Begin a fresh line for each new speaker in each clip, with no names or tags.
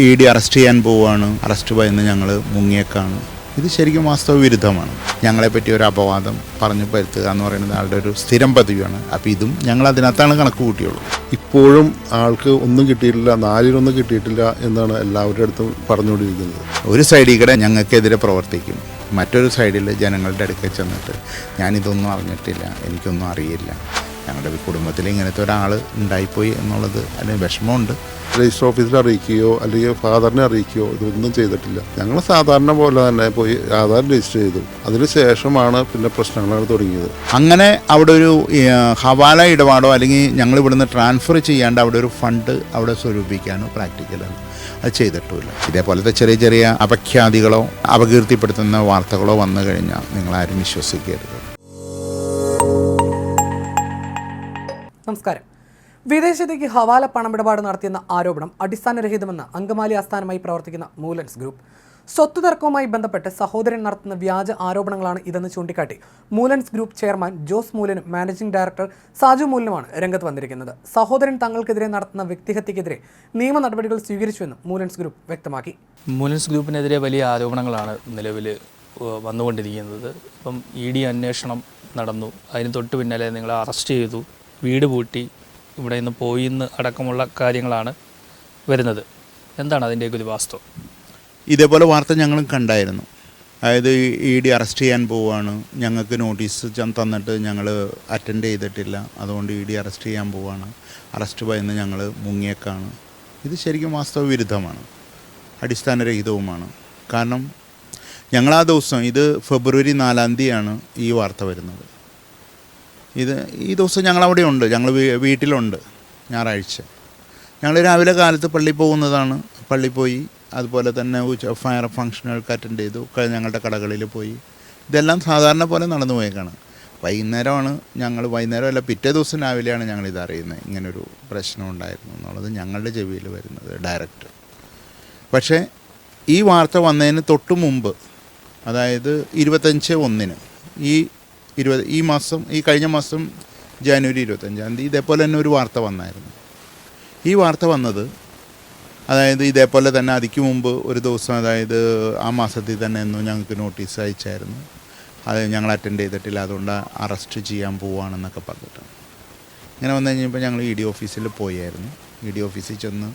E D arrest ചെയ്യാൻ പോവുകയാണ്. Arrest ഭയന്ന് ഞങ്ങൾ മുങ്ങിയേക്കാണ്. ഇത് ശരിക്കും വാസ്തവ വിരുദ്ധമാണ്. ഞങ്ങളെപ്പറ്റി ഒരു അപവാദം പറഞ്ഞു പരുത്തുക എന്ന് പറയുന്നത് ആളുടെ ഒരു സ്ഥിരം പതിവാണ്. അപ്പോൾ ഇതും ഞങ്ങൾ അതിനകത്താണ് കണക്ക് കൂട്ടിയുള്ളൂ.
ഇപ്പോഴും ആൾക്ക് ഒന്നും കിട്ടിയിട്ടില്ല നാലിലൊന്നും കിട്ടിയിട്ടില്ല എന്നാണ് എല്ലാവരുടെ അടുത്തും പറഞ്ഞുകൊണ്ടിരിക്കുന്നത്.
ഒരു സൈഡിൽ കൂടെ ഞങ്ങൾക്കെതിരെ പ്രവർത്തിക്കും. മറ്റൊരു സൈഡിൽ ജനങ്ങളുടെ അടുക്കൽ ചെന്നിട്ട് ഞാനിതൊന്നും അറിഞ്ഞിട്ടില്ല എനിക്കൊന്നും അറിയില്ല. ഞങ്ങളുടെ കുടുംബത്തിൽ ഇങ്ങനത്തെ ഒരാൾ ഉണ്ടായിപ്പോയി എന്നുള്ളത് അല്ലെങ്കിൽ വിഷമമുണ്ട്.
രജിസ്റ്റർ ഓഫീസിൽ അറിയിക്കുകയോ അല്ലെങ്കിൽ ഫാദറിനെ അറിയിക്കുകയോ ഇതൊന്നും ചെയ്തിട്ടില്ല. ഞങ്ങൾ സാധാരണ പോലെ തന്നെ പോയി ആധാർ രജിസ്റ്റർ ചെയ്തു. അതിനുശേഷമാണ് പിന്നെ പ്രശ്നങ്ങൾ തുടങ്ങിയത്.
അങ്ങനെ അവിടെ ഒരു ഹവാല ഇടപാടോ അല്ലെങ്കിൽ ഞങ്ങൾ ഇവിടുന്ന് ട്രാൻസ്ഫർ ചെയ്യാണ്ട് അവിടെ ഒരു ഫണ്ട് അവിടെ സ്വരൂപിക്കാനോ പ്രാക്ടിക്കലാണ് അത് ചെയ്തിട്ടുമില്ല. ഇതേപോലത്തെ ചെറിയ ചെറിയ അപഖ്യാതികളോ അപകീർത്തിപ്പെടുത്തുന്ന വാർത്തകളോ വന്നു കഴിഞ്ഞാൽ നിങ്ങളാരും വിശ്വസിക്കരുത്.
നമസ്കാരം. വിദേശത്തേക്ക് ഹവാല പണമിടപാട് നടത്തിയെന്ന ആരോപണം അടിസ്ഥാനരഹിതമെന്ന് അങ്കമാലി ആസ്ഥാനമായി പ്രവർത്തിക്കുന്ന മൂലൻസ് ഗ്രൂപ്പ്. സ്വത്ത് തർക്കവുമായി ബന്ധപ്പെട്ട് സഹോദരൻ നടത്തുന്ന വ്യാജ ആരോപണങ്ങളാണ് ഇതെന്ന് ചൂണ്ടിക്കാട്ടി മൂലൻസ് ഗ്രൂപ്പ് ചെയർമാൻ ജോസ് മൂലനും മാനേജിംഗ് ഡയറക്ടർ സാജു മൂലനുമാണ് രംഗത്ത് വന്നിരിക്കുന്നത്. സഹോദരൻ തങ്ങൾക്കെതിരെ നടത്തുന്ന വ്യക്തിഹത്യക്കെതിരെ നിയമ നടപടികൾ സ്വീകരിച്ചുവെന്നും മൂലൻസ് ഗ്രൂപ്പ് വ്യക്തമാക്കി.
മൂലൻസ് ഗ്രൂപ്പിനെതിരെ വലിയ ആരോപണങ്ങളാണ് നിലവിൽ വന്നുകൊണ്ടിരിക്കുന്നത്. ഇപ്പം ഇ ഡി അന്വേഷണം നടന്നു. അതിന് തൊട്ട് പിന്നാലെ നിങ്ങളെ അറസ്റ്റ് ചെയ്തു. വീട് പൂട്ടി ഇവിടെ നിന്ന് പോയി എന്ന് അടക്കമുള്ള കാര്യങ്ങളാണ് വരുന്നത്. എന്താണ് അതിന്റെയൊക്കെ ഒരു വാസ്തവം?
ഇതേപോലെ വാർത്ത ഞങ്ങളും കണ്ടായിരുന്നു. അതായത് ഇ ഡി അറസ്റ്റ് ചെയ്യാൻ പോവുകയാണ് ഞങ്ങൾക്ക് നോട്ടീസ് തന്നിട്ട് ഞങ്ങൾ അറ്റൻഡ് ചെയ്തിട്ടില്ല. അതുകൊണ്ട് ഇ ഡി അറസ്റ്റ് ചെയ്യാൻ പോവുകയാണ് അറസ്റ്റ് ഭയന്ന് ഞങ്ങൾ മുങ്ങിയേക്കാണ്. ഇത് ശരിക്കും വാസ്തവ വിരുദ്ധമാണ് അടിസ്ഥാനരഹിതവുമാണ്. കാരണം ഞങ്ങൾ ആ ദിവസം ഇത് ഫെബ്രുവരി നാലാം തീയതിയാണ് ഈ വാർത്ത വരുന്നത്. ഇത് ഈ ദിവസം ഞങ്ങൾ അവിടെ ഉണ്ട് ഞങ്ങൾ വീട്ടിലുണ്ട് ഞായറാഴ്ച. ഞങ്ങൾ രാവിലെ കാലത്ത് പള്ളി പോകുന്നതാണ്. പള്ളി പോയി അതുപോലെ തന്നെ ഫയർ ഫംഗ്ഷനുകൾക്ക് അറ്റൻഡ് ചെയ്തു. ഞങ്ങളുടെ കടകളിൽ പോയി. ഇതെല്ലാം സാധാരണ പോലെ നടന്നു പോയേക്കാണ്. വൈകുന്നേരമാണ് ഞങ്ങൾ വൈകുന്നേരം അല്ല പിറ്റേ ദിവസം രാവിലെയാണ് ഞങ്ങൾ ഇത് അറിയുന്നത്. ഇങ്ങനൊരു പ്രശ്നം ഉണ്ടായിരുന്നു എന്നുള്ളത് ഞങ്ങളുടെ ചെവിയിൽ വരുന്നത് ഡയറക്റ്റ്. പക്ഷേ ഈ വാർത്ത വന്നതിന് തൊട്ട് മുമ്പ് അതായത് ഇരുപത്തഞ്ച് ഒന്നിന് ഈ ഇരുപത് ഈ മാസം ഈ കഴിഞ്ഞ മാസം ജാനുവരി ഇരുപത്തഞ്ചാം തീയതി ഇതേപോലെ തന്നെ ഒരു വാർത്ത വന്നായിരുന്നു. ഈ വാർത്ത വന്നത് അതായത് ഇതേപോലെ തന്നെ അതിക്ക് മുമ്പ് ഒരു ദിവസം അതായത് ആ മാസത്തിൽ തന്നെ എന്നും ഞങ്ങൾക്ക് നോട്ടീസ് അയച്ചായിരുന്നു. അത് ഞങ്ങൾ അറ്റൻഡ് ചെയ്തിട്ടില്ല അതുകൊണ്ട് അറസ്റ്റ് ചെയ്യാൻ പോവുകയാണെന്നൊക്കെ പറഞ്ഞിട്ടാണ്. ഇങ്ങനെ വന്നു കഴിഞ്ഞപ്പോൾ ഞങ്ങൾ ഇ ഡി ഓഫീസിൽ പോയായിരുന്നു. ഇ ഡി ഓഫീസിൽ ചെന്ന്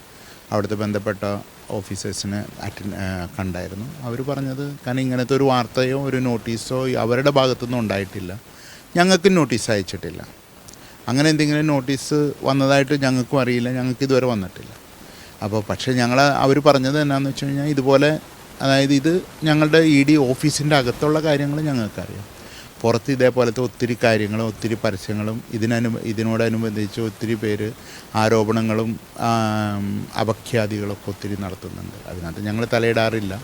അവിടുത്തെ ബന്ധപ്പെട്ട ഓഫീസേഴ്സിനെ അറ്റൻഡ് കണ്ടായിരുന്നു. അവർ പറഞ്ഞത് കാരണം ഇങ്ങനത്തെ ഒരു വാർത്തയോ ഒരു നോട്ടീസോ അവരുടെ ഭാഗത്തുനിന്നും ഉണ്ടായിട്ടില്ല. ഞങ്ങൾക്ക് നോട്ടീസ് അയച്ചിട്ടില്ല. അങ്ങനെ എന്തെങ്കിലും നോട്ടീസ് വന്നതായിട്ട് ഞങ്ങൾക്കും അറിയില്ല. ഞങ്ങൾക്ക് ഇതുവരെ വന്നിട്ടില്ല. അപ്പോൾ പക്ഷേ ഞങ്ങൾ അവർ പറഞ്ഞത് എന്നാന്ന് വെച്ച് കഴിഞ്ഞാൽ ഇതുപോലെ അതായത് ഇത് ഞങ്ങളുടെ ഇ ഡി ഓഫീസിന്റെ അകത്തുള്ള കാര്യങ്ങൾ ഞങ്ങൾക്കറിയാം. പുറത്ത് ഇതേപോലത്തെ ഒത്തിരി കാര്യങ്ങളും ഒത്തിരി പരസ്യങ്ങളും ഇതിനനു ഇതിനോടനുബന്ധിച്ച് ഒത്തിരി പേര് ആരോപണങ്ങളും അപഖ്യാതികളൊക്കെ ഒത്തിരി നടത്തുന്നുണ്ട്. അതിനകത്ത് ഞങ്ങൾ തലയിടാറില്ല.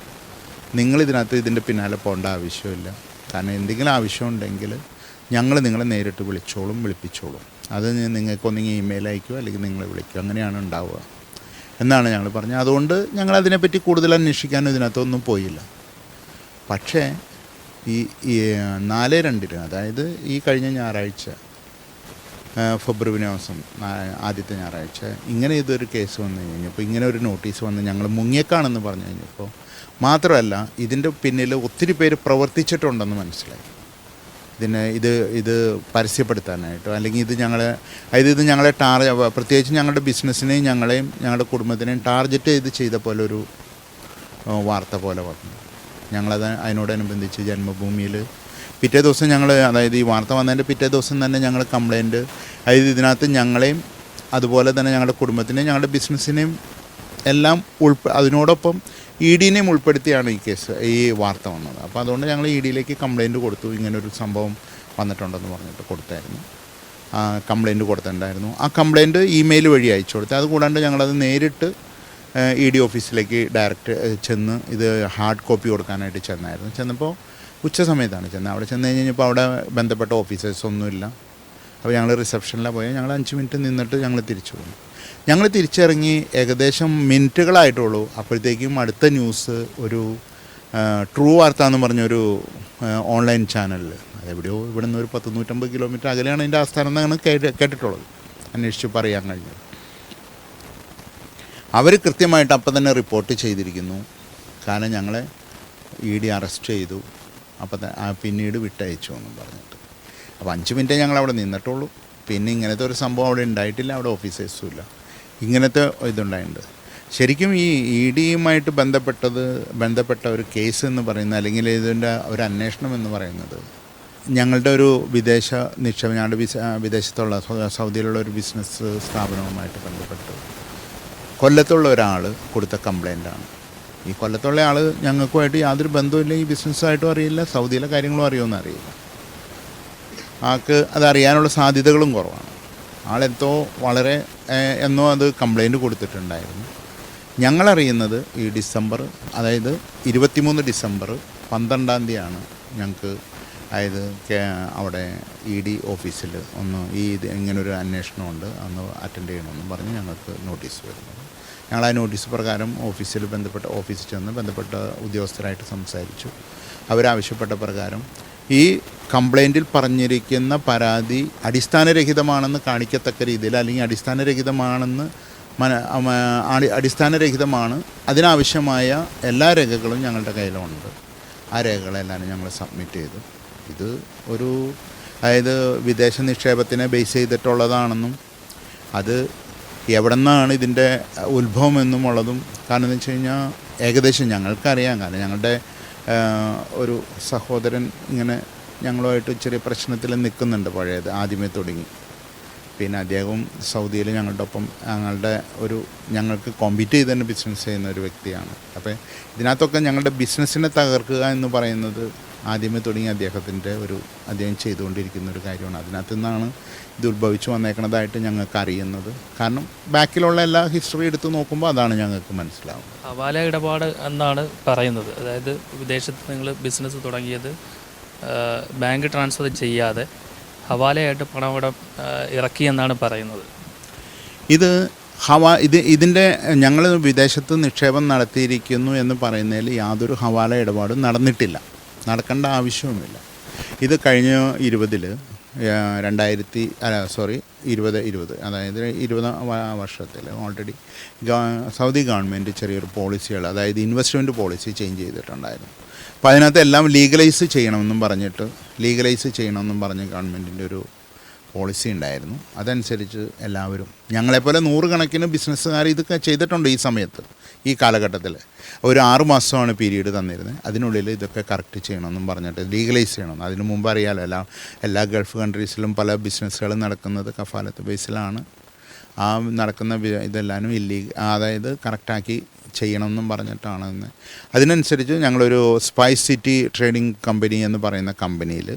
നിങ്ങൾ ഇതിനകത്ത് ഇതിന്റെ പിന്നാലെ പോകേണ്ട ആവശ്യമില്ല. കാരണം എന്തെങ്കിലും ആവശ്യമുണ്ടെങ്കിൽ ഞങ്ങൾ നിങ്ങളെ നേരിട്ട് വിളിച്ചോളും വിളിപ്പിച്ചോളും. അത് നിങ്ങൾക്കൊന്നെങ്കിൽ ഇമെയിൽ അയക്കുക അല്ലെങ്കിൽ നിങ്ങളെ വിളിക്കുക അങ്ങനെയാണ് ഉണ്ടാവുക. എന്നാണ് ഞങ്ങൾ പറഞ്ഞത്. അതുകൊണ്ട് ഞങ്ങൾ അതിനെപ്പറ്റി കൂടുതൽ അന്വേഷിക്കാനും ഇതിനകത്തൊന്നും പോയില്ല. പക്ഷേ ഈ നാല് രണ്ടിന് അതായത് ഈ കഴിഞ്ഞ ഞായറാഴ്ച ഫെബ്രുവരി മാസം ആദ്യത്തെ ഞായറാഴ്ച ഇങ്ങനെ ഇതൊരു കേസ് വന്നു കഴിഞ്ഞപ്പോൾ ഇങ്ങനെ ഒരു നോട്ടീസ് വന്ന് ഞങ്ങൾ മുങ്ങിയേക്കാണെന്ന് പറഞ്ഞു കഴിഞ്ഞപ്പോൾ മാത്രമല്ല ഇതിന്റെ പിന്നിൽ ഒത്തിരി പേര് പ്രവർത്തിച്ചിട്ടുണ്ടെന്ന് മനസ്സിലായി. ഇതിന് ഇത് ഇത് പരസ്യപ്പെടുത്താനായിട്ട്. അല്ലെങ്കിൽ ഇത് ഞങ്ങളെ അതായത് ഇത് ഞങ്ങളെ ടാർ പ്രത്യേകിച്ച് ഞങ്ങളുടെ ബിസിനസ്സിനെയും ഞങ്ങളെയും ഞങ്ങളുടെ കുടുംബത്തിനെയും ടാർഗറ്റ് ചെയ്ത് ചെയ്ത പോലെ ഒരു വാർത്ത പോലെ വന്നു. ഞങ്ങളത് അതിനോടനുബന്ധിച്ച് ജന്മഭൂമിയിൽ പിറ്റേ ദിവസം ഞങ്ങൾ അതായത് ഈ വാർത്ത വന്നതിന്റെ പിറ്റേ ദിവസം തന്നെ ഞങ്ങൾ കംപ്ലൈന്റ് അതായത് ഇതിനകത്ത് ഞങ്ങളെയും അതുപോലെ തന്നെ ഞങ്ങളുടെ കുടുംബത്തിനെയും ഞങ്ങളുടെ ബിസിനസ്സിനെയും എല്ലാം ഉൾപ്പ അതിനോടൊപ്പം ഇ ഡിനെയും ഉൾപ്പെടുത്തിയാണ് ഈ കേസ് ഈ വാർത്ത വന്നത്. അപ്പോൾ അതുകൊണ്ട് ഞങ്ങൾ ഇ ഡിയിലേക്ക് കംപ്ലൈന്റ് കൊടുത്തു. ഇങ്ങനൊരു സംഭവം വന്നിട്ടുണ്ടെന്ന് പറഞ്ഞിട്ട് കൊടുത്തായിരുന്നു. കംപ്ലൈന്റ് കൊടുത്തിട്ടുണ്ടായിരുന്നു. ആ കംപ്ലൈന്റ് ഇമെയിൽ വഴി അയച്ചു കൊടുത്തു. അതുകൂടാണ്ട് ഞങ്ങളത് നേരിട്ട് ഇ ഡി ഓഫീസിലേക്ക് ഡയറക്റ്റ് ചെന്ന് ഇത് ഹാർഡ് കോപ്പി കൊടുക്കാനായിട്ട് ചെന്നായിരുന്നു. ചെന്നപ്പോൾ ഉച്ച സമയത്താണ് ചെന്നത്. അവിടെ ചെന്ന് കഴിഞ്ഞപ്പോൾ അവിടെ ബന്ധപ്പെട്ട ഓഫീസേഴ്സ് ഒന്നുമില്ല. അപ്പോൾ ഞങ്ങൾ റിസപ്ഷനിലാണ് പോയി. ഞങ്ങൾ അഞ്ച് മിനിറ്റ് നിന്നിട്ട് ഞങ്ങൾ തിരിച്ചു പോയി ഞങ്ങൾ തിരിച്ചിറങ്ങി ഏകദേശം മിനിറ്റുകളായിട്ടുള്ളൂ. അപ്പോഴത്തേക്കും അടുത്ത ന്യൂസ് ഒരു ട്രൂ വാർത്ത എന്ന് പറഞ്ഞൊരു ഓൺലൈൻ ചാനലിൽ അതെവിടെയോ ഇവിടെ നിന്ന് ഒരു പത്ത് നൂറ്റമ്പത് കിലോമീറ്റർ അകലെയാണ് അതിന്റെ ആസ്ഥാനം എന്നാണ് കേട്ട് കേട്ടിട്ടുള്ളത്. അന്വേഷിച്ച് പറയാൻ കഴിഞ്ഞത്. അവർ കൃത്യമായിട്ട് അപ്പം തന്നെ റിപ്പോർട്ട് ചെയ്തിരിക്കുന്നു. കാരണം ഞങ്ങളെ ഇ ഡി അറസ്റ്റ് ചെയ്തു. അപ്പം പിന്നീട് വിട്ടയച്ചു എന്നും പറഞ്ഞിട്ട്. അപ്പോൾ അഞ്ച് മിനിറ്റേ ഞങ്ങൾ അവിടെ നിന്നിട്ടുള്ളൂ. പിന്നെ ഇങ്ങനത്തെ ഒരു സംഭവം അവിടെ ഉണ്ടായിട്ടില്ല. അവിടെ ഓഫീസേഴ്സും ഇല്ല. ഇങ്ങനത്തെ ഇതുണ്ടായിട്ടുണ്ട്. ശരിക്കും ഈ ഇ ഡിയുമായിട്ട് ബന്ധപ്പെട്ടത് ബന്ധപ്പെട്ട ഒരു കേസ് എന്ന് പറയുന്നത് അല്ലെങ്കിൽ ഇതിന്റെ ഒരു അന്വേഷണം എന്ന് പറയുന്നത് ഞങ്ങളുടെ ഒരു വിദേശ നിക്ഷേപം ഞങ്ങളുടെ വിദേശത്തുള്ള സൗദിയിലുള്ള ഒരു ബിസിനസ് സ്ഥാപനവുമായിട്ട് ബന്ധപ്പെട്ട് കൊല്ലത്തുള്ള ഒരാൾ കൊടുത്ത കംപ്ലൈന്റാണ്. ഈ കൊല്ലത്തുള്ള ആൾ ഞങ്ങൾക്കുമായിട്ട് യാതൊരു ബന്ധവുമില്ല ഈ ബിസിനസ്സായിട്ടും അറിയില്ല സൗദിയിലെ കാര്യങ്ങളും അറിയുമെന്ന് അറിയില്ല. ആൾക്ക് അതറിയാനുള്ള സാധ്യതകളും കുറവാണ്. ആളെന്തോ വളരെ എന്നോ അത് കംപ്ലൈന്റ് കൊടുത്തിട്ടുണ്ടായിരുന്നു. ഞങ്ങളറിയുന്നത് ഈ ഡിസംബർ അതായത് ഇരുപത്തിമൂന്ന് ഡിസംബർ പന്ത്രണ്ടാം തീയതിയാണ് ഞങ്ങൾക്ക് അതായത് അവിടെ ഇ ഡി ഓഫീസിൽ ഒന്ന് ഈ ഇങ്ങനൊരു അന്വേഷണമുണ്ട് ഒന്ന് അറ്റൻഡ് ചെയ്യണമെന്ന് പറഞ്ഞ് ഞങ്ങൾക്ക് നോട്ടീസ് വരുന്നത്. ഞങ്ങൾ ആ നോട്ടീസ് പ്രകാരം ഓഫീസിൽ ബന്ധപ്പെട്ട ഓഫീസിൽ ചെന്ന് ബന്ധപ്പെട്ട ഉദ്യോഗസ്ഥരായിട്ട് സംസാരിച്ചു. അവരാവശ്യപ്പെട്ട പ്രകാരം ഈ കംപ്ലൈന്റിൽ പറഞ്ഞിരിക്കുന്ന പരാതി അടിസ്ഥാനരഹിതമാണെന്ന് കാണിക്കത്തക്ക രീതിയിൽ അല്ലെങ്കിൽ അടിസ്ഥാനരഹിതമാണെന്ന് മന അടിസ്ഥാനരഹിതമാണ്. അതിനാവശ്യമായ എല്ലാ രേഖകളും ഞങ്ങളുടെ കയ്യിലുണ്ട്. ആ രേഖകളെല്ലാം ഞങ്ങൾ സബ്മിറ്റ് ചെയ്തു. ഇത് ഒരു അതായത് വിദേശ നിക്ഷേപത്തിനെ ബേസ് ചെയ്തിട്ടുള്ളതാണെന്നും അത് എവിടെ നിന്നാണ് ഇതിന്റെ ഉത്ഭവം എന്നുമുള്ളതും കാരണം എന്ന് വെച്ച് കഴിഞ്ഞാൽ ഏകദേശം ഞങ്ങൾക്കറിയാം. കാരണം ഞങ്ങളുടെ ഒരു സഹോദരൻ ഇങ്ങനെ ഞങ്ങളുമായിട്ട് ചെറിയ പ്രശ്നത്തിൽ നിൽക്കുന്നുണ്ട് പഴയത് ആദ്യമേ തുടങ്ങി. പിന്നെ അദ്ദേഹവും സൗദിയിൽ ഞങ്ങളുടെ ഒപ്പം ഞങ്ങളുടെ ഒരു ഞങ്ങൾക്ക് കോമ്പീറ്റ് ചെയ്ത് തന്നെ ബിസിനസ് ചെയ്യുന്ന ഒരു വ്യക്തിയാണ്. അപ്പോൾ ഇതിനകത്തൊക്കെ ഞങ്ങളുടെ ബിസിനസ്സിനെ തകർക്കുക എന്ന് പറയുന്നത് ആദ്യമേ തുടങ്ങി അദ്ദേഹത്തിന്റെ ഒരു അദ്ദേഹം ചെയ്തുകൊണ്ടിരിക്കുന്ന ഒരു കാര്യമാണ്. അതിനകത്ത് നിന്നാണ് ഇത് ഉത്ഭവിച്ചു വന്നേക്കുന്നതായിട്ട് ഞങ്ങൾക്ക് അറിയുന്നത്. കാരണം ബാക്കിലുള്ള എല്ലാ ഹിസ്റ്ററി എടുത്ത് നോക്കുമ്പോൾ അതാണ് ഞങ്ങൾക്ക് മനസ്സിലാവുന്നത്.
ഹവാല ഇടപാട് എന്നാണ് പറയുന്നത്. അതായത് വിദേശത്ത് നിങ്ങൾ ബിസിനസ് തുടങ്ങിയത് ബാങ്ക് ട്രാൻസ്ഫർ ചെയ്യാതെ ഹവാലയായിട്ട് പണം ഇവിടെ ഇറക്കിയെന്നാണ് പറയുന്നത്.
ഇത് ഹവ ഇത് ഇതിന്റെ ഞങ്ങൾ വിദേശത്ത് നിക്ഷേപം നടത്തിയിരിക്കുന്നു എന്ന് പറയുന്നതിൽ യാതൊരു ഹവാല ഇടപാടും നടന്നിട്ടില്ല. നടക്കേണ്ട ആവശ്യവുമില്ല. ഇത് കഴിഞ്ഞ ഇരുപതിൽ രണ്ടായിരത്തി അല്ല സോറി ഇരുപത് ഇരുപത് അതായത് ഇരുപത് വർഷത്തിൽ ഓൾറെഡി സൗദി ഗവൺമെന്റ് ചെറിയൊരു പോളിസികൾ അതായത് ഇൻവെസ്റ്റ്മെന്റ് പോളിസി ചേഞ്ച് ചെയ്തിട്ടുണ്ടായിരുന്നു. അപ്പോൾ അതിനകത്ത് എല്ലാം ലീഗലൈസ് ചെയ്യണമെന്നും പറഞ്ഞിട്ട് ലീഗലൈസ് ചെയ്യണമെന്നും പറഞ്ഞ് ഗവൺമെന്റിന്റെ ഒരു പോളിസി ഉണ്ടായിരുന്നു. അതനുസരിച്ച് എല്ലാവരും ഞങ്ങളെപ്പോലെ നൂറുകണക്കിന് ബിസിനസ്സുകാർ ഇതൊക്കെ ചെയ്തിട്ടുണ്ട് ഈ സമയത്ത് ഈ കാലഘട്ടത്തിൽ ഒരു ആറ് മാസമാണ് പീരീഡ് തന്നിരുന്നത്. അതിനുള്ളിൽ ഇതൊക്കെ കറക്റ്റ് ചെയ്യണമെന്നും പറഞ്ഞിട്ട് ലീഗലൈസ് ചെയ്യണം. അതിന് മുമ്പ് അറിയാലോ എല്ലാ എല്ലാ ഗൾഫ് കൺട്രീസിലും പല ബിസിനസ്സുകളും നടക്കുന്നത് കഫാലത്ത് ബേസിലാണ് ആ നടക്കുന്ന ഇതെല്ലാവരും ഇല്ലീഗ അതായത് കറക്റ്റാക്കി ചെയ്യണമെന്നും പറഞ്ഞിട്ടാണ് ഇന്ന് അതിനനുസരിച്ച് ഞങ്ങളൊരു സ്പൈസ് സിറ്റി ട്രേഡിംഗ് കമ്പനി എന്ന് പറയുന്ന കമ്പനിയിൽ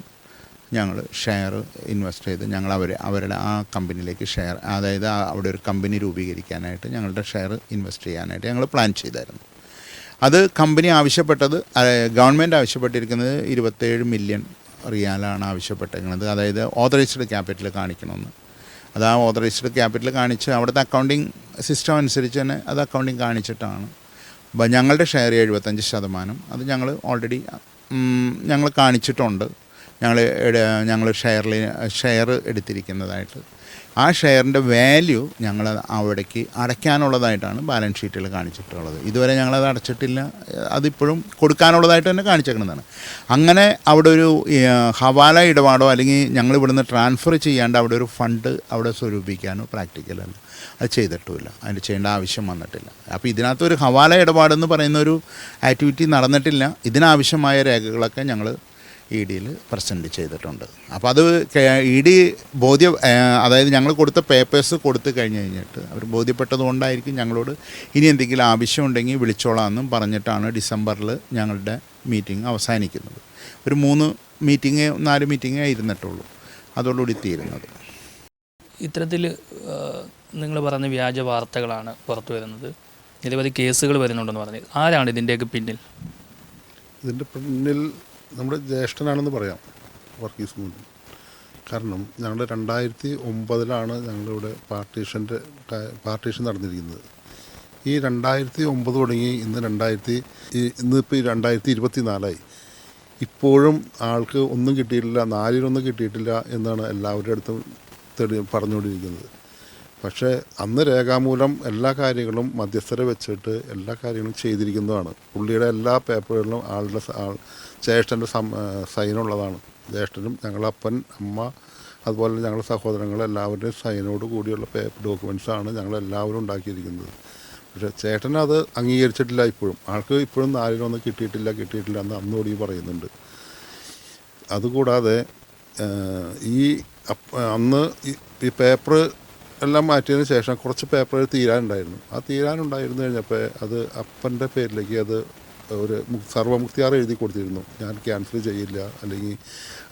ഞങ്ങൾ ഷെയർ ഇൻവെസ്റ്റ് ചെയ്ത് ഞങ്ങൾ അവർ അവരുടെ ആ കമ്പനിയിലേക്ക് ഷെയർ അതായത് അവിടെ ഒരു കമ്പനി രൂപീകരിക്കാനായിട്ട് ഞങ്ങളുടെ ഷെയർ ഇൻവെസ്റ്റ് ചെയ്യാനായിട്ട് ഞങ്ങൾ പ്ലാൻ ചെയ്തായിരുന്നു. അത് കമ്പനി ആവശ്യപ്പെട്ടത് ഗവൺമെന്റ് ആവശ്യപ്പെട്ടിരിക്കുന്നത് ഇരുപത്തേഴ് മില്യൺ റിയാലാണ് ആവശ്യപ്പെട്ടിരിക്കുന്നത് അതായത് ഓതറൈസ്ഡ് ക്യാപിറ്റൽ കാണിക്കണമെന്ന്. അത് ആ ഓതറൈസ്ഡ് ക്യാപിറ്റൽ കാണിച്ച് അവിടുത്തെ അക്കൗണ്ടിങ് സിസ്റ്റം അനുസരിച്ച് തന്നെ അത് അക്കൗണ്ടിങ് കാണിച്ചിട്ടാണ്. ഞങ്ങളുടെ ഷെയർ എഴുപത്തഞ്ച് ശതമാനം അത് ഞങ്ങൾ ഓൾറെഡി ഞങ്ങൾ കാണിച്ചിട്ടുണ്ട്. ഞങ്ങൾ ഞങ്ങൾ ഷെയറിൽ ഷെയർ എടുത്തിരിക്കുന്നതായിട്ട്. ആ ഷെയറിന്റെ വാല്യൂ ഞങ്ങൾ അവിടേക്ക് അടയ്ക്കാനുള്ളതായിട്ടാണ് ബാലൻസ് ഷീറ്റിൽ കാണിച്ചിട്ടുള്ളത്. ഇതുവരെ ഞങ്ങളത് അടച്ചിട്ടില്ല. അതിപ്പോഴും കൊടുക്കാനുള്ളതായിട്ട് തന്നെ കാണിച്ചേക്കുന്നതാണ് അങ്ങനെ അവിടെ ഒരു ഹവാല ഇടപാടോ അല്ലെങ്കിൽ ഞങ്ങൾ ഇവിടുന്ന് ട്രാൻസ്ഫർ ചെയ്യാണ്ട് അവിടെ ഒരു ഫണ്ട് അവിടെ സ്വരൂപിക്കാനോ പ്രാക്ടിക്കലല്ല. അത് ചെയ്തിട്ടുമില്ല. അതിന് ചെയ്യേണ്ട ആവശ്യം വന്നിട്ടില്ല. അപ്പോൾ ഇതിനകത്ത് ഒരു ഹവാല ഇടപാടെന്ന് പറയുന്ന ഒരു ആക്ടിവിറ്റി നടന്നിട്ടില്ല. ഇതിനാവശ്യമായ രേഖകളൊക്കെ ഞങ്ങൾ ഇ ഡിയിൽ പ്രസന്റ് ചെയ്തിട്ടുണ്ട്. അപ്പോൾ അത് ഇ ഡി ബോധ്യ അതായത് ഞങ്ങൾ കൊടുത്ത പേപ്പേഴ്സ് കൊടുത്തു കഴിഞ്ഞ് കഴിഞ്ഞിട്ട് അവർ ബോധ്യപ്പെട്ടത് കൊണ്ടായിരിക്കും ഞങ്ങളോട് ഇനി എന്തെങ്കിലും ആവശ്യമുണ്ടെങ്കിൽ വിളിച്ചോളാമെന്നും പറഞ്ഞിട്ടാണ് ഡിസംബറിൽ ഞങ്ങളുടെ മീറ്റിംഗ് അവസാനിക്കുന്നത്. ഒരു മൂന്ന് മീറ്റിംഗ് നാല് മീറ്റിംഗേ ഇരുന്നിട്ടുള്ളൂ. അതോടുകൂടി തീരുന്നത്.
ഇത്തരത്തിൽ നിങ്ങൾ പറഞ്ഞ വ്യാജ വാർത്തകളാണ് പുറത്തു വരുന്നത്. നിരവധി കേസുകൾ വരുന്നുണ്ടെന്ന് പറഞ്ഞു. ആരാണ് ഇതിന്റെയൊക്കെ പിന്നിൽ?
ഇതിന്റെ പിന്നിൽ നമ്മുടെ ജ്യേഷ്ഠനാണെന്ന് പറയാം വർഗീസ് മൂലം കാരണം ഞങ്ങൾ രണ്ടായിരത്തി ഒമ്പതിലാണ് ഞങ്ങളിവിടെ പാർട്ടീഷന്റെ പാർട്ടീഷൻ നടന്നിരിക്കുന്നത്. ഈ രണ്ടായിരത്തി ഒമ്പത് തുടങ്ങി ഇന്ന് രണ്ടായിരത്തി ഇന്നിപ്പോൾ ഈ രണ്ടായിരത്തി ഇരുപത്തി നാലായി ഇപ്പോഴും ആൾക്ക് ഒന്നും കിട്ടിയിട്ടില്ല നാലിലൊന്നും കിട്ടിയിട്ടില്ല എന്നാണ് എല്ലാവരുടെ അടുത്തും തെളി പറഞ്ഞുകൊണ്ടിരിക്കുന്നത്. പക്ഷേ അന്ന് രേഖാമൂലം എല്ലാ കാര്യങ്ങളും മധ്യസ്ഥരെ വെച്ചിട്ട് എല്ലാ കാര്യങ്ങളും ചെയ്തിരിക്കുന്നതാണ്. പുള്ളിയുടെ എല്ലാ പേപ്പറുകളിലും ആളുടെ ജ്യേഷ്ഠന്റെ സൈനുള്ളതാണ്. ജ്യേഷ്ഠനും ഞങ്ങളപ്പൻ അമ്മ അതുപോലെ ഞങ്ങളുടെ സഹോദരങ്ങൾ എല്ലാവരുടെയും സൈനോട് കൂടിയുള്ള പേപ്പർ ഡോക്യുമെൻസാണ് ഞങ്ങളെല്ലാവരും ഉണ്ടാക്കിയിരിക്കുന്നത്. പക്ഷേ ചേട്ടൻ അത് അംഗീകരിച്ചിട്ടില്ല ഇപ്പോഴും. ആൾക്ക് ഇപ്പോഴും നാലിലൊന്നും കിട്ടിയിട്ടില്ല കിട്ടിയിട്ടില്ല എന്ന് അന്നോട് അന്നോടി പറയുന്നുണ്ട്. അതുകൂടാതെ ഈ അന്ന് ഈ- ഈ പേപ്പർ എല്ലാം മാറ്റിയതിന് ശേഷം കുറച്ച് പേപ്പർ തീരാനുണ്ടായിരുന്നു. ആ തീരാനുണ്ടായിരുന്നു കഴിഞ്ഞപ്പോൾ അത് അപ്പന്റെ പേരിലേക്ക് അത് ഒരു സർവമുക്തിയാർ എഴുതി കൊടുത്തിരുന്നു. ഞാൻ ക്യാൻസൽ ചെയ്യില്ല. അല്ലെങ്കിൽ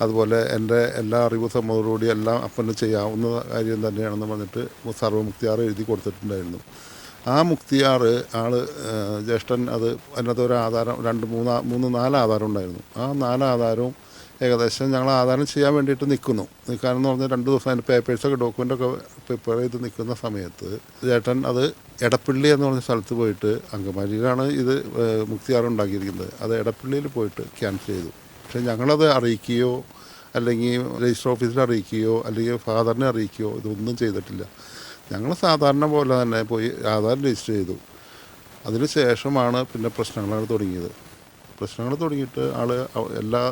അതുപോലെ എന്റെ എല്ലാ അറിവ് സമ്മതോടുകൂടി എല്ലാം അപ്പന് ചെയ്യാവുന്ന കാര്യം തന്നെയാണെന്ന് പറഞ്ഞിട്ട് സർവമുക്തിയാർ എഴുതി കൊടുത്തിട്ടുണ്ടായിരുന്നു. ആ മുക്തിയാർ ആൾ ജ്യേഷ്ഠൻ അത് അതിനകത്ത് ഒരു ആധാരം രണ്ട് മൂന്ന് മൂന്ന് നാല് ആധാരം ഉണ്ടായിരുന്നു. ആ നാല് ആധാരവും ഏകദേശം ഞങ്ങൾ ആധാരം ചെയ്യാൻ വേണ്ടിയിട്ട് നിൽക്കുന്നു. നിൽക്കാനെന്ന് പറഞ്ഞാൽ രണ്ട് ദിവസം അതിന്റെ പേപ്പേഴ്സൊക്കെ ഡോക്യുമെന്റൊക്കെ പ്രിപ്പയർ ചെയ്ത് നിൽക്കുന്ന സമയത്ത് ചേട്ടൻ അത് എടപ്പള്ളി എന്ന് പറഞ്ഞ സ്ഥലത്ത് പോയിട്ട് അങ്കമാലിയിലാണ് ഇത് മുക്തിയാറ് ഉണ്ടാക്കിയിരിക്കുന്നത്. അത് എടപ്പള്ളിയിൽ പോയിട്ട് ക്യാൻസൽ ചെയ്തു. പക്ഷേ ഞങ്ങളത് അറിയിക്കുകയോ അല്ലെങ്കിൽ രജിസ്റ്റർ ഓഫീസിൽ അറിയിക്കുകയോ അല്ലെങ്കിൽ ഫാദറിനെ അറിയിക്കുകയോ ഇതൊന്നും ചെയ്തിട്ടില്ല. ഞങ്ങൾ സാധാരണ പോലെ തന്നെ പോയി ആധാരം രജിസ്റ്റർ ചെയ്തു. അതിന് ശേഷമാണ് പിന്നെ പ്രശ്നങ്ങളാണ് തുടങ്ങിയത്. പ്രശ്നങ്ങൾ തുടങ്ങിയിട്ട് ആൾ എല്ലാ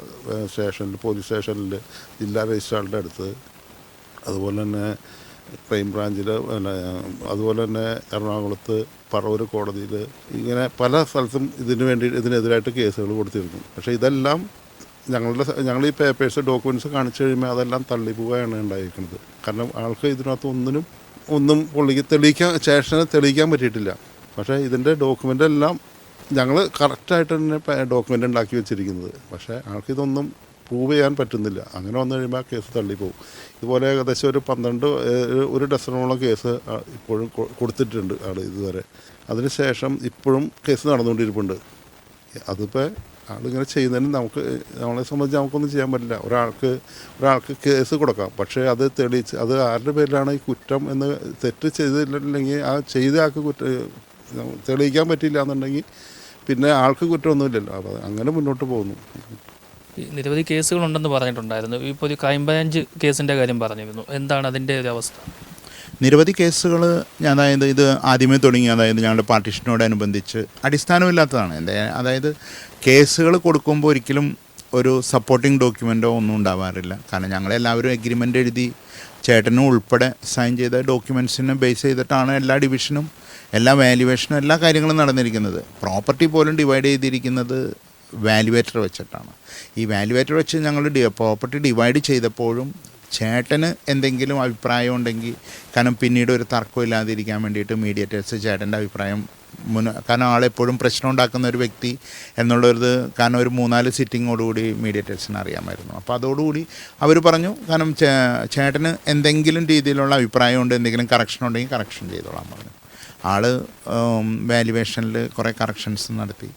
സ്റ്റേഷനിൽ പോലീസ് സ്റ്റേഷനിൽ ജില്ലാ രജിസ്ട്രാറിന്റെ അടുത്ത്. അതുപോലെ തന്നെ ക്രൈം ബ്രാഞ്ചിൽ അതുപോലെ തന്നെ എറണാകുളത്ത് പറവൂർ കോടതിയിൽ ഇങ്ങനെ പല സ്ഥലത്തും ഇതിന് വേണ്ടി ഇതിനെതിരായിട്ട് കേസുകൾ കൊടുത്തിരുന്നു. പക്ഷേ ഇതെല്ലാം ഞങ്ങളുടെ ഞങ്ങൾ ഈ പേപ്പേഴ്സ് ഡോക്യുമെന്റ്സ് കാണിച്ചു കഴിയുമ്പോൾ അതെല്ലാം തള്ളിപ്പോവുകയാണ് ഉണ്ടായിരിക്കുന്നത്. കാരണം ആൾക്ക് ഇതിനകത്ത് ഒന്നിനും ഒന്നും പുള്ളിക്ക് തെളിയിക്കാൻ സ്റ്റേഷനെ തെളിയിക്കാൻ പറ്റിയിട്ടില്ല. പക്ഷേ ഇതിന്റെ ഡോക്യുമെന്റ് എല്ലാം ഞങ്ങൾ കറക്റ്റായിട്ട് തന്നെ ഡോക്യുമെന്റ് ഉണ്ടാക്കി വെച്ചിരിക്കുന്നത്. പക്ഷേ ആൾക്കിതൊന്നും പ്രൂവ് ചെയ്യാൻ പറ്റുന്നില്ല. അങ്ങനെ വന്നു കഴിയുമ്പോൾ ആ കേസ് തള്ളിപ്പോവും. ഇതുപോലെ ഏകദേശം ഒരു പന്ത്രണ്ട് ഒരു ഡസനോളം കേസ് ഇപ്പോഴും കൊടുത്തിട്ടുണ്ട് ആൾ ഇതുവരെ. അതിനുശേഷം ഇപ്പോഴും കേസ് നടന്നുകൊണ്ടിരിപ്പുണ്ട്. അതിപ്പോൾ ആളിങ്ങനെ ചെയ്യുന്നതിന് നമുക്ക് നമ്മളെ സംബന്ധിച്ച് നമുക്കൊന്നും ചെയ്യാൻ പറ്റില്ല. ഒരാൾക്ക് ഒരാൾക്ക് കേസ് കൊടുക്കാം. പക്ഷേ അത് തെളിയിച്ച് അത് ആരുടെ പേരിലാണ് ഈ കുറ്റം എന്ന് തെറ്റ് ചെയ്തില്ലെങ്കിൽ ആ ചെയ്ത ആൾക്ക് കുറ്റം തെളിയിക്കാൻ പറ്റില്ല എന്നുണ്ടെങ്കിൽ പിന്നെ ആൾക്ക് കുറ്റമൊന്നുമില്ലല്ലോ. അപ്പോൾ അങ്ങനെ മുന്നോട്ട് പോകുന്നു.
ഈ നിരവധി കേസുകളുണ്ടെന്ന് പറഞ്ഞിട്ടുണ്ടായിരുന്നു. ഇപ്പോൾ ഒരു ക്രൈംബ്രാഞ്ച് കേസിന്റെ കാര്യം പറഞ്ഞിരുന്നു. എന്താണ് അതിന്റെ ഒരു അവസ്ഥ?
നിരവധി കേസുകൾ അതായത് ഇത് ആദ്യമേ തുടങ്ങി. അതായത് ഞങ്ങളുടെ പാർട്ടീഷനോടനുബന്ധിച്ച് അടിസ്ഥാനമില്ലാത്തതാണ്. എന്താ അതായത് കേസുകൾ കൊടുക്കുമ്പോൾ ഒരിക്കലും ഒരു സപ്പോർട്ടിംഗ് ഡോക്യുമെന്റോ ഒന്നും ഉണ്ടാവാറില്ല. കാരണം ഞങ്ങളെല്ലാവരും എഗ്രിമെന്റ് എഴുതി ചേട്ടനും ഉൾപ്പെടെ സൈൻ ചെയ്ത ഡോക്യുമെൻസിനെ ബേസ് ചെയ്തിട്ടാണ് എല്ലാ ഡിവിഷനും എല്ലാ വാല്യുവേഷനും എല്ലാ കാര്യങ്ങളും നടന്നിരിക്കുന്നത്. പ്രോപ്പർട്ടി പോലും ഡിവൈഡ് ചെയ്തിരിക്കുന്നത് വാല്യുവേറ്റർ വെച്ചിട്ടാണ്. ഈ വാല്യുവേറ്റർ വെച്ച് ഞങ്ങൾ പ്രോപ്പർട്ടി ഡിവൈഡ് ചെയ്തപ്പോഴും ചേട്ടന് എന്തെങ്കിലും അഭിപ്രായം ഉണ്ടെങ്കിൽ കാരണം പിന്നീട് ഒരു തർക്കം ഇല്ലാതിരിക്കാൻ വേണ്ടിയിട്ട് മീഡിയേറ്റേഴ്സ് ചേട്ടന്റെ അഭിപ്രായം മുൻ കാരണം ആളെപ്പോഴും പ്രശ്നം ഉണ്ടാക്കുന്ന ഒരു വ്യക്തി എന്നുള്ളൊരു കാരണം ഒരു മൂന്നാൽ സിറ്റിങ്ങോടുകൂടി മീഡിയേറ്റേഴ്സിന് അറിയാമായിരുന്നു. അപ്പോൾ അതോടുകൂടി അവർ പറഞ്ഞു കാരണം ചേട്ടന് എന്തെങ്കിലും രീതിയിലുള്ള അഭിപ്രായം ഉണ്ട് എന്തെങ്കിലും കറക്ഷൻ ഉണ്ടെങ്കിൽ കറക്ഷൻ ചെയ്തോളാം പറഞ്ഞു. ആൾ വാല്യുവേഷനിൽ കുറേ കറക്ഷൻസ് നടത്തി.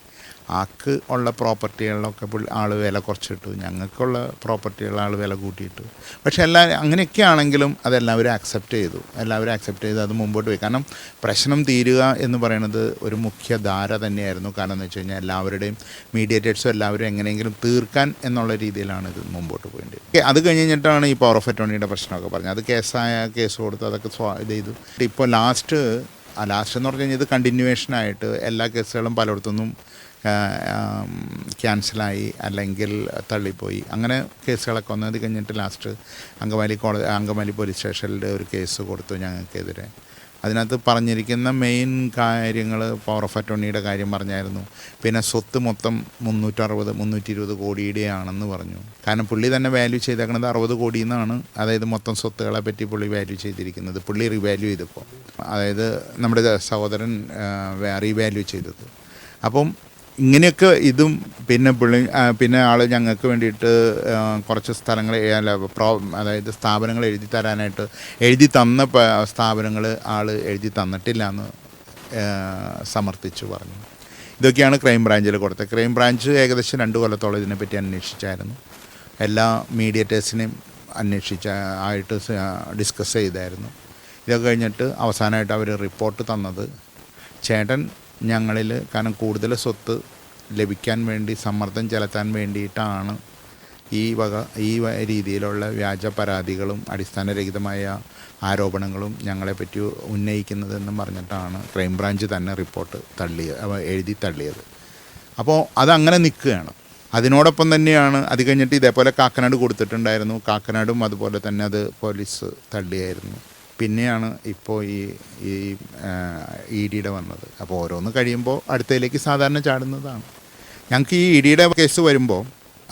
ആക്ക് ഉള്ള പ്രോപ്പർട്ടികളിലൊക്കെ ആൾ വില കുറച്ചിട്ടു. ഞങ്ങൾക്കുള്ള പ്രോപ്പർട്ടികൾ ആൾ വില കൂട്ടിയിട്ടു. പക്ഷേ എല്ലാ അങ്ങനെയൊക്കെ ആണെങ്കിലും അതെല്ലാവരും അക്സെപ്റ്റ് ചെയ്തു. എല്ലാവരും അക്സെപ്റ്റ് ചെയ്ത് അത് മുമ്പോട്ട് പോയി. കാരണം പ്രശ്നം തീരുക എന്ന് പറയുന്നത് ഒരു മുഖ്യ ധാര തന്നെയായിരുന്നു. കാരണം എന്ന് വെച്ച് കഴിഞ്ഞാൽ എല്ലാവരുടെയും മീഡിയേറ്റേഴ്സും എല്ലാവരും എങ്ങനെയെങ്കിലും തീർക്കാൻ എന്നുള്ള രീതിയിലാണ് ഇത് മുമ്പോട്ട് പോകേണ്ടത് അത് കഴിഞ്ഞ് കഴിഞ്ഞിട്ടാണ് ഈ പവർ ഓഫ് അറ്റോണിയുടെ പ്രശ്നമൊക്കെ പറഞ്ഞത്. അത് കേസായ കേസ് കൊടുത്ത് അതൊക്കെ ഇത് ചെയ്തു. ഇപ്പോൾ ലാസ്റ്റ് ആ ലാസ്റ്റ് എന്ന് പറഞ്ഞു കഴിഞ്ഞാൽ ഇത് കണ്ടിന്യൂവേഷനായിട്ട് എല്ലാ കേസുകളും പലയിടത്തുനിന്നും ക്യാൻസലായി അല്ലെങ്കിൽ തള്ളിപ്പോയി. അങ്ങനെ കേസുകളൊക്കെ വന്നത് കഴിഞ്ഞിട്ട് last Angamaly college Angamaly police സ്റ്റേഷനിലെ ഒരു കേസ് കൊടുത്തു ഞങ്ങൾക്കെതിരെ. അതിനകത്ത് പറഞ്ഞിരിക്കുന്ന മെയിൻ കാര്യങ്ങൾ പവർ ഓഫ് അറ്റോർണിയുടെ കാര്യം പറഞ്ഞായിരുന്നു. പിന്നെ സ്വത്ത് മൊത്തം മുന്നൂറ്ററുപത് മുന്നൂറ്റി ഇരുപത് കോടിയുടെയാണെന്ന് പറഞ്ഞു. കാരണം പുള്ളി തന്നെ വാല്യൂ ചെയ്തേക്കുന്നത് അറുപത് കോടി എന്നാണ് അതായത് മൊത്തം സ്വത്തുകളെ പറ്റി പുള്ളി വാല്യൂ ചെയ്തിരിക്കുന്നത്. പുള്ളി റീവാല്യൂ ചെയ്തപ്പോൾ അതായത് നമ്മുടെ സഹോദരൻ റീവാല്യൂ ചെയ്തത്. അപ്പം ഇങ്ങനെയൊക്കെ ഇതും പിന്നെ പുള്ളി പിന്നെ ആൾ ഞങ്ങൾക്ക് വേണ്ടിയിട്ട് കുറച്ച് സ്ഥലങ്ങൾ പ്രോ അതായത് സ്ഥാപനങ്ങൾ എഴുതി തരാനായിട്ട് എഴുതി തന്ന സ്ഥാപനങ്ങൾ ആൾ എഴുതി തന്നിട്ടില്ല എന്ന് സമർത്ഥിച്ചു പറഞ്ഞു. ഇതൊക്കെയാണ് ക്രൈം ബ്രാഞ്ചിൽ കൊടുത്തത്. ക്രൈം ബ്രാഞ്ച് ഏകദേശം രണ്ട് കൊല്ലത്തോളം ഇതിനെപ്പറ്റി അന്വേഷിച്ചായിരുന്നു. എല്ലാ മീഡിയേറ്റേഴ്സിനെയും അന്വേഷിച്ച ആയിട്ട് ഡിസ്കസ് ചെയ്തായിരുന്നു. ഇതൊക്കെ കഴിഞ്ഞിട്ട് അവസാനമായിട്ട് അവർ റിപ്പോർട്ട് തന്നത് ചേട്ടൻ ഞങ്ങളിൽ കാരണം കൂടുതൽ സ്വത്ത് ലഭിക്കാൻ വേണ്ടി സമ്മർദ്ദം ചെലുത്താൻ വേണ്ടിയിട്ടാണ് ഈ വക ഈ രീതിയിലുള്ള വ്യാജ പരാതികളും അടിസ്ഥാനരഹിതമായ ആരോപണങ്ങളും ഞങ്ങളെപ്പറ്റി ഉന്നയിക്കുന്നതെന്നും പറഞ്ഞിട്ടാണ് ക്രൈംബ്രാഞ്ച് തന്നെ റിപ്പോർട്ട് തള്ളിയത് എഴുതി തള്ളിയത്. അപ്പോൾ അതങ്ങനെ നിൽക്കുകയാണ്. അതിനോടൊപ്പം തന്നെയാണ് അത് കഴിഞ്ഞിട്ട് ഇതേപോലെ കാക്കനാട് കൊടുത്തിട്ടുണ്ടായിരുന്നു. കാക്കനാടും അതുപോലെ തന്നെ അത് പോലീസ് തള്ളിയായിരുന്നു. പിന്നെയാണ് ഇപ്പോൾ ഈ ഈ ഇ ഡിയുടെ വന്നത്. അപ്പോൾ ഓരോന്ന് കഴിയുമ്പോൾ അടുത്തതിലേക്ക് സാധാരണ ചാടുന്നതാണ്. ഞങ്ങൾക്ക് ഈ ഇ ഡിയുടെ കേസ് വരുമ്പോൾ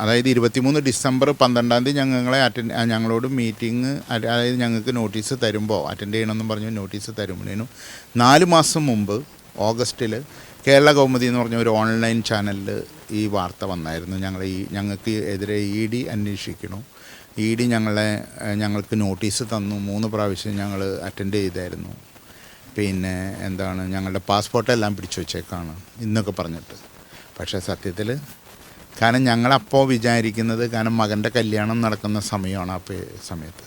അതായത് ഇരുപത്തിമൂന്ന് ഡിസംബർ പന്ത്രണ്ടാം തീയതി ഞങ്ങളെ അറ്റൻഡ് ഞങ്ങളോട് മീറ്റിംഗ് അതായത് ഞങ്ങൾക്ക് നോട്ടീസ് തരുമ്പോൾ അറ്റൻഡ് ചെയ്യണമെന്നും പറഞ്ഞു നോട്ടീസ് തരുമ്പോഴേനും നാല് മാസം മുമ്പ് ഓഗസ്റ്റിൽ കേരള കൗമുദി എന്ന് പറഞ്ഞ ഒരു ഓൺലൈൻ ചാനലിൽ ഈ വാർത്ത വന്നായിരുന്നു. ഞങ്ങൾ ഈ ഞങ്ങൾക്ക് എതിരെ ഇ ഡി അന്വേഷിക്കണം. ഇ ഡി ഞങ്ങളെ ഞങ്ങൾക്ക് നോട്ടീസ് തന്നു. മൂന്ന് പ്രാവശ്യം ഞങ്ങൾ അറ്റൻഡ് ചെയ്തായിരുന്നു. പിന്നെ എന്താണ് ഞങ്ങളുടെ പാസ്പോർട്ടെല്ലാം പിടിച്ചു വെച്ചേക്കാണ് ഇന്നൊക്കെ പറഞ്ഞിട്ട്. പക്ഷേ സത്യത്തിൽ കാരണം ഞങ്ങളപ്പോൾ വിചാരിക്കുന്നത് കാരണം മകന്റെ കല്യാണം നടക്കുന്ന സമയമാണ് ആ സമയത്ത്.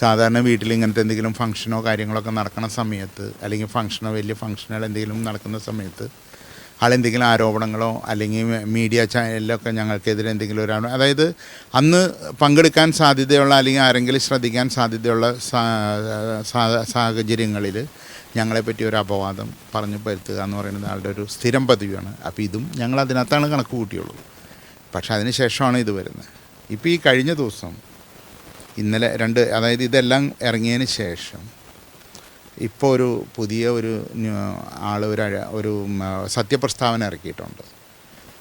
സാധാരണ വീട്ടിൽ ഇങ്ങനത്തെ എന്തെങ്കിലും ഫംഗ്ഷനോ കാര്യങ്ങളൊക്കെ നടക്കുന്ന സമയത്ത് അല്ലെങ്കിൽ ഫംഗ്ഷനോ വലിയ ഫംഗ്ഷനുകൾ എന്തെങ്കിലും നടക്കുന്ന സമയത്ത് ആളെന്തെങ്കിലും ആരോപണങ്ങളോ അല്ലെങ്കിൽ മീഡിയ ചാനലിലൊക്കെ ഞങ്ങൾക്കെതിരെ എന്തെങ്കിലും ഒരു അതായത് അന്ന് പങ്കെടുക്കാൻ സാധ്യതയുള്ള അല്ലെങ്കിൽ ആരെങ്കിലും ശ്രദ്ധിക്കാൻ സാധ്യതയുള്ള സാഹചര്യങ്ങളിൽ ഞങ്ങളെപ്പറ്റി ഒരു അപവാദം പറഞ്ഞു പരുത്തുക എന്ന് പറയുന്നത് ആളുടെ ഒരു സ്ഥിരം പതിവാണ്. അപ്പോൾ ഇതും ഞങ്ങൾ അതിനകത്താണ് കണക്ക് കൂട്ടിയുള്ളൂ പക്ഷേ അതിന് ശേഷമാണ് ഇത് വരുന്നത്. ഇപ്പോൾ ഈ കഴിഞ്ഞ ദിവസം ഇന്നലെ രണ്ട് അതായത് ഇതെല്ലാം ഇറങ്ങിയതിന് ശേഷം ഇപ്പോൾ ഒരു പുതിയ ഒരു ആൾ ഒരു ഒരു സത്യപ്രസ്താവന ഇറക്കിയിട്ടുണ്ട്.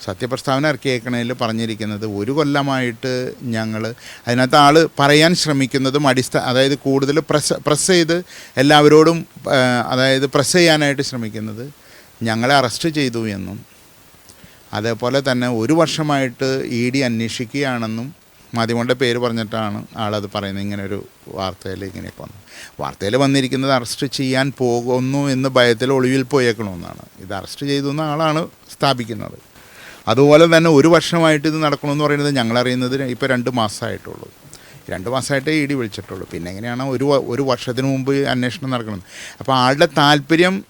സത്യപ്രസ്താവന ഇറക്കിയേക്കണതിൽ പറഞ്ഞിരിക്കുന്നത് ഒരു കൊല്ലമായിട്ട് ഞങ്ങൾ അതിനകത്ത് ആൾ പറയാൻ ശ്രമിക്കുന്നതും അടിസ്ഥാന അതായത് കൂടുതൽ പ്രസ് പ്രസ് ചെയ്ത് എല്ലാവരോടും അതായത് പ്രസ് ചെയ്യാനായിട്ട് ശ്രമിക്കുന്നത് ഞങ്ങളെ അറസ്റ്റ് ചെയ്തു എന്നും അതേപോലെ തന്നെ ഒരു വർഷമായിട്ട് ഇ ഡി അന്വേഷിക്കുകയാണെന്നും മാധ്യമങ്ങളുടെ പേര് പറഞ്ഞിട്ടാണ് ആളത് പറയുന്നത്. ഇങ്ങനെ ഒരു വാർത്തയിൽ ഇങ്ങനെയൊക്കെ വന്നു. വാർത്തയിൽ വന്നിരിക്കുന്നത് അറസ്റ്റ് ചെയ്യാൻ പോകുന്നു എന്ന് ഭയത്തിൽ ഒളിവിൽ പോയേക്കണമെന്നാണ്. ഇത് അറസ്റ്റ് ചെയ്തു ആളാണ് സ്ഥാപിക്കുന്നത്. അതുപോലെ തന്നെ ഒരു വർഷമായിട്ട് ഇത് നടക്കണമെന്ന് പറയുന്നത് ഞങ്ങളറിയുന്നത് ഇപ്പോൾ രണ്ട് മാസമായിട്ടുള്ളൂ. രണ്ട് മാസമായിട്ടേ ഇ ഡി വിളിച്ചിട്ടുള്ളൂ. പിന്നെ എങ്ങനെയാണ് ഒരു ഒരു വർഷത്തിന് മുമ്പ് അന്വേഷണം നടക്കുന്നത് അപ്പോൾ ആളുടെ താല്പര്യം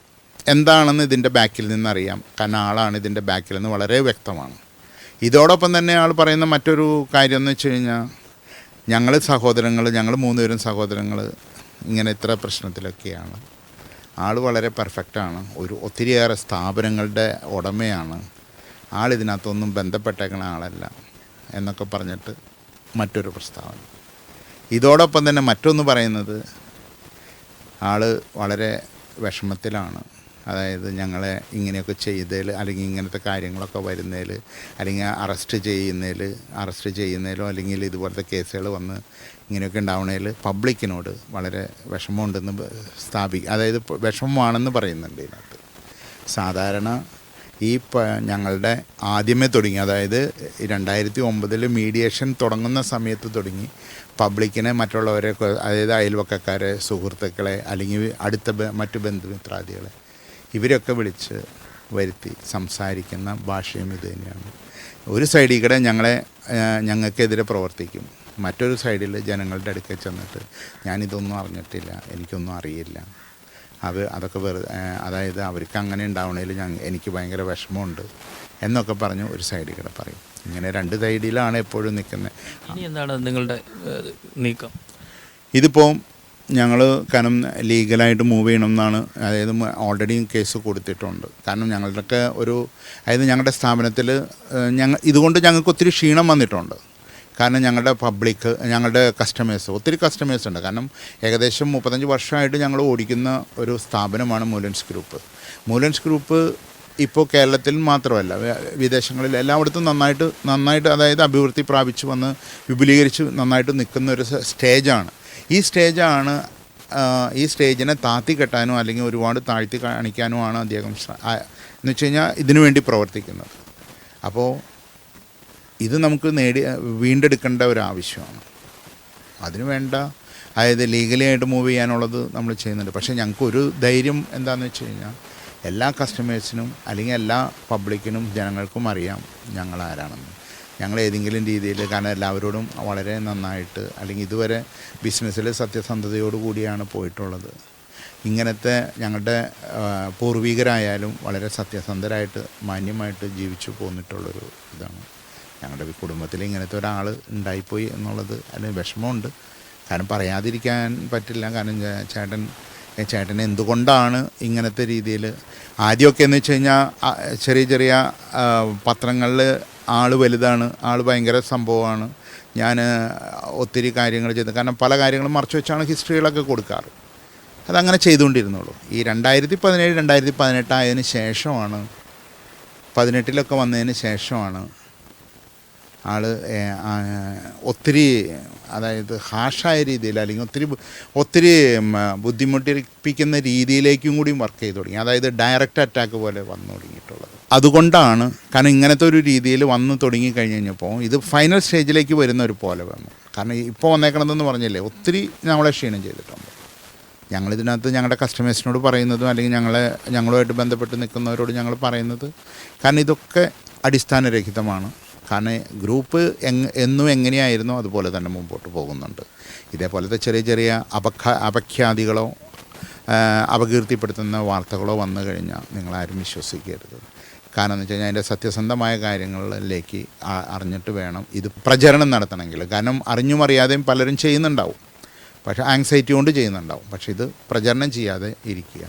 എന്താണെന്ന് ഇതിന്റെ ബാക്കിൽ നിന്നറിയാം. കാരണം ആളാണ് ഇതിന്റെ ബാക്കിൽ നിന്ന് വളരെ വ്യക്തമാണ്. ഇതോടൊപ്പം തന്നെ ആൾ പറയുന്ന മറ്റൊരു കാര്യം എന്ന് വെച്ച് കഴിഞ്ഞാൽ ഞങ്ങൾ സഹോദരങ്ങൾ ഞങ്ങൾ മൂന്നുപേരും സഹോദരങ്ങൾ ഇങ്ങനെ ഇത്ര പ്രശ്നത്തിലൊക്കെയാണ്. ആൾ വളരെ പെർഫെക്റ്റാണ്. ഒരു ഒത്തിരിയേറെ സ്ഥാപനങ്ങളുടെ ഉടമയാണ്. ആൾ ഇതിനകത്തൊന്നും ബന്ധപ്പെട്ടേക്കുന്ന ആളല്ല എന്നൊക്കെ പറഞ്ഞിട്ട് മറ്റൊരു പ്രസ്താവന. ഇതോടൊപ്പം തന്നെ മറ്റൊന്ന് പറയുന്നത് ആൾ വളരെ വിഷമത്തിലാണ്. അതായത് ഞങ്ങളെ ഇങ്ങനെയൊക്കെ ചെയ്തതിൽ അല്ലെങ്കിൽ ഇങ്ങനത്തെ കാര്യങ്ങളൊക്കെ വരുന്നതിൽ അല്ലെങ്കിൽ അറസ്റ്റ് ചെയ്യുന്നതിൽ അറസ്റ്റ് ചെയ്യുന്നതിലോ അല്ലെങ്കിൽ ഇതുപോലത്തെ കേസുകൾ വന്ന് ഇങ്ങനെയൊക്കെ ഉണ്ടാവണതിൽ പബ്ലിക്കിനോട് വളരെ വിഷമമുണ്ടെന്ന് സ്ഥാപി അതായത് വിഷമമാണെന്ന് പറയുന്നുണ്ട് ഇതിനകത്ത്. സാധാരണ ഈ ഞങ്ങളുടെ ആദ്യമേ തുടങ്ങി അതായത് രണ്ടായിരത്തി ഒമ്പതിൽ മീഡിയേഷൻ തുടങ്ങുന്ന സമയത്ത് തുടങ്ങി പബ്ലിക്കിനെ മറ്റുള്ളവരെ അതായത് അയൽവക്കക്കാരെ സുഹൃത്തുക്കളെ അല്ലെങ്കിൽ അടുത്ത മറ്റു ബന്ധുമിത്രാദികളെ ഇവരൊക്കെ വിളിച്ച് വരുത്തി സംസാരിക്കുന്ന ഭാഷയും ഇത് തന്നെയാണ്. ഒരു സൈഡിൽ കൂടെ ഞങ്ങളെ ഞങ്ങൾക്കെതിരെ പ്രവർത്തിക്കും. മറ്റൊരു സൈഡിൽ ജനങ്ങളുടെ അടുക്കൽ ചെന്നിട്ട് ഞാനിതൊന്നും അറിഞ്ഞിട്ടില്ല എനിക്കൊന്നും അറിയില്ല. അത് അതൊക്കെ വെറുതെ അതായത് അവർക്ക് അങ്ങനെ ഉണ്ടാവണേൽ ഞാൻ എനിക്ക് ഭയങ്കര വിഷമമുണ്ട് എന്നൊക്കെ പറഞ്ഞ് ഒരു സൈഡിൽ കൂടെ പറയും. ഇങ്ങനെ രണ്ട് സൈഡിലാണ് എപ്പോഴും നിൽക്കുന്നത്
എന്താണ് നിങ്ങളുടെ നീക്കം?
ഇതിപ്പോൾ ഞങ്ങൾ കാരണം ലീഗലായിട്ട് മൂവ് ചെയ്യണം എന്നാണ് അതായത് ഓൾറെഡി കേസ് കൊടുത്തിട്ടുണ്ട്. കാരണം ഞങ്ങളുടെയൊക്കെ ഒരു അതായത് ഞങ്ങളുടെ സ്ഥാപനത്തിൽ ഞങ്ങൾ ഇതുകൊണ്ട് ഞങ്ങൾക്ക് ഒത്തിരി ക്ഷീണം വന്നിട്ടുണ്ട്. കാരണം ഞങ്ങളുടെ പബ്ലിക് ഞങ്ങളുടെ കസ്റ്റമേഴ്സ് ഒത്തിരി കസ്റ്റമേഴ്സ് ഉണ്ട്. കാരണം ഏകദേശം മുപ്പത്തഞ്ച് വർഷമായിട്ട് ഞങ്ങൾ ഓടിക്കുന്ന ഒരു സ്ഥാപനമാണ് മൂലൻസ് ഗ്രൂപ്പ് മൂലൻസ് ഗ്രൂപ്പ് ഇപ്പോൾ കേരളത്തിൽ മാത്രമല്ല വിദേശങ്ങളിൽ എല്ലായിടത്തും നന്നായിട്ട് നന്നായിട്ട് അതായത് അഭിവൃദ്ധി പ്രാപിച്ചു വന്ന് വിപുലീകരിച്ച് നന്നായിട്ട് നിൽക്കുന്ന ഒരു സ്റ്റേജാണ് ഈ സ്റ്റേജാണ് ഈ സ്റ്റേജിനെ താത്തി കെട്ടാനോ അല്ലെങ്കിൽ ഒരുപാട് താഴ്ത്തി കാണിക്കാനോ ആണ് അദ്ദേഹം എന്ന് വെച്ച് കഴിഞ്ഞാൽ ഇതിനു വേണ്ടി പ്രവർത്തിക്കുന്നത്. അപ്പോൾ ഇത് നമുക്ക് നേടി വീണ്ടെടുക്കേണ്ട ഒരു ആവശ്യമാണ്. അതിനു വേണ്ട അതായത് ലീഗലി ആയിട്ട് മൂവ് ചെയ്യാനുള്ളത് നമ്മൾ ചെയ്യുന്നുണ്ട്. പക്ഷേ ഞങ്ങൾക്ക് ഒരു ധൈര്യം എന്താണെന്ന് വെച്ച് കഴിഞ്ഞാൽ എല്ലാ കസ്റ്റമേഴ്സിനും അല്ലെങ്കിൽ എല്ലാ പബ്ലിക്കിനും ജനങ്ങൾക്കും അറിയാം ഞങ്ങൾ ആരാണെന്ന്. ഞങ്ങൾ ഏതെങ്കിലും രീതിയിൽ കാരണം എല്ലാവരോടും വളരെ നന്നായിട്ട് അല്ലെങ്കിൽ ഇതുവരെ ബിസിനസ്സിൽ സത്യസന്ധതയോടു കൂടിയാണ് പോയിട്ടുള്ളത്. ഇങ്ങനത്തെ ഞങ്ങളുടെ പൂർവികരായാലും വളരെ സത്യസന്ധരായിട്ട് മാന്യമായിട്ട് ജീവിച്ചു പോന്നിട്ടുള്ളൊരു ഇതാണ്. ഞങ്ങളുടെ കുടുംബത്തിൽ ഇങ്ങനത്തെ ഒരാൾ ഉണ്ടായിപ്പോയി എന്നുള്ളത് അതിന് വിഷമമുണ്ട്. കാരണം പറയാതിരിക്കാൻ പറ്റില്ല. കാരണം ചേട്ടൻ ചേട്ടൻ എന്തുകൊണ്ടാണ് ഇങ്ങനത്തെ രീതിയിൽ ആദ്യമൊക്കെ എന്ന് വെച്ച് കഴിഞ്ഞാൽ ചെറിയ ചെറിയ പത്രങ്ങളിൽ ആൾ വലുതാണ് ആൾ ഭയങ്കര സംഭവമാണ്. ഞാൻ ഒത്തിരി കാര്യങ്ങൾ ചെയ്ത്. കാരണം പല കാര്യങ്ങളും മറച്ചു വെച്ചാണ് ഹിസ്റ്ററികളൊക്കെ കൊടുക്കാറ്. അതങ്ങനെ ചെയ്തുകൊണ്ടിരുന്നുള്ളൂ. ഈ രണ്ടായിരത്തി പതിനേഴ് രണ്ടായിരത്തി പതിനെട്ട് ആയതിനു ശേഷമാണ് പതിനെട്ടിലൊക്കെ വന്നതിന് ശേഷമാണ് ആൾ ഒത്തിരി അതായത് ഹാഷായ രീതിയിൽ അല്ലെങ്കിൽ ഒത്തിരി ഒത്തിരി ബുദ്ധിമുട്ടിപ്പിക്കുന്ന രീതിയിലേക്കും കൂടി വർക്ക് ചെയ്തു തുടങ്ങി. അതായത് ഡയറക്റ്റ് അറ്റാക്ക് പോലെ വന്നു തുടങ്ങിയിട്ടുള്ളത്. അതുകൊണ്ടാണ് കാരണം ഇങ്ങനത്തെ ഒരു രീതിയിൽ വന്നു തുടങ്ങി കഴിഞ്ഞ് കഴിഞ്ഞപ്പോൾ ഇത് ഫൈനൽ സ്റ്റേജിലേക്ക് വരുന്ന ഒരു പോലെ വന്നു. കാരണം ഇപ്പോൾ വന്നേക്കണതെന്ന് പറഞ്ഞില്ലേ ഒത്തിരി ഞങ്ങളെ ക്ഷീണം ചെയ്തിട്ടുണ്ട്. ഞങ്ങളിതിനകത്ത് ഞങ്ങളുടെ കസ്റ്റമേഴ്സിനോട് പറയുന്നതും അല്ലെങ്കിൽ ഞങ്ങളെ ഞങ്ങളുമായിട്ട് ബന്ധപ്പെട്ട് നിൽക്കുന്നവരോട് ഞങ്ങൾ പറയുന്നത് കാരണം ഇതൊക്കെ അടിസ്ഥാനരഹിതമാണ്. കാരണം ഗ്രൂപ്പ് എന്നും എങ്ങനെയായിരുന്നോ അതുപോലെ തന്നെ മുമ്പോട്ട് പോകുന്നുണ്ട്. ഇതേപോലത്തെ ചെറിയ ചെറിയ അപഖ അപഖ്യാതികളോ അപകീർത്തിപ്പെടുത്തുന്ന വാർത്തകളോ വന്നു കഴിഞ്ഞാൽ നിങ്ങളാരും വിശ്വസിക്കരുത്. കാരണം എന്ന് വെച്ച് കഴിഞ്ഞാൽ അതിന്റെ സത്യസന്ധമായ കാര്യങ്ങളിലേക്ക് അറിഞ്ഞിട്ട് വേണം ഇത് പ്രചരണം നടത്തണമെങ്കിൽ. കാരണം അറിഞ്ഞും അറിയാതെയും പലരും ചെയ്യുന്നുണ്ടാവും. പക്ഷേ ആങ്സൈറ്റി കൊണ്ട് ചെയ്യുന്നുണ്ടാവും. പക്ഷേ ഇത് പ്രചരണം ചെയ്യാതെ ഇരിക്കുക.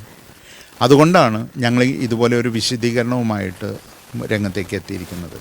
അതുകൊണ്ടാണ് ഞങ്ങൾ ഇതുപോലെ ഒരു വിശദീകരണവുമായിട്ട് രംഗത്തേക്ക് എത്തിയിരിക്കുന്നത്.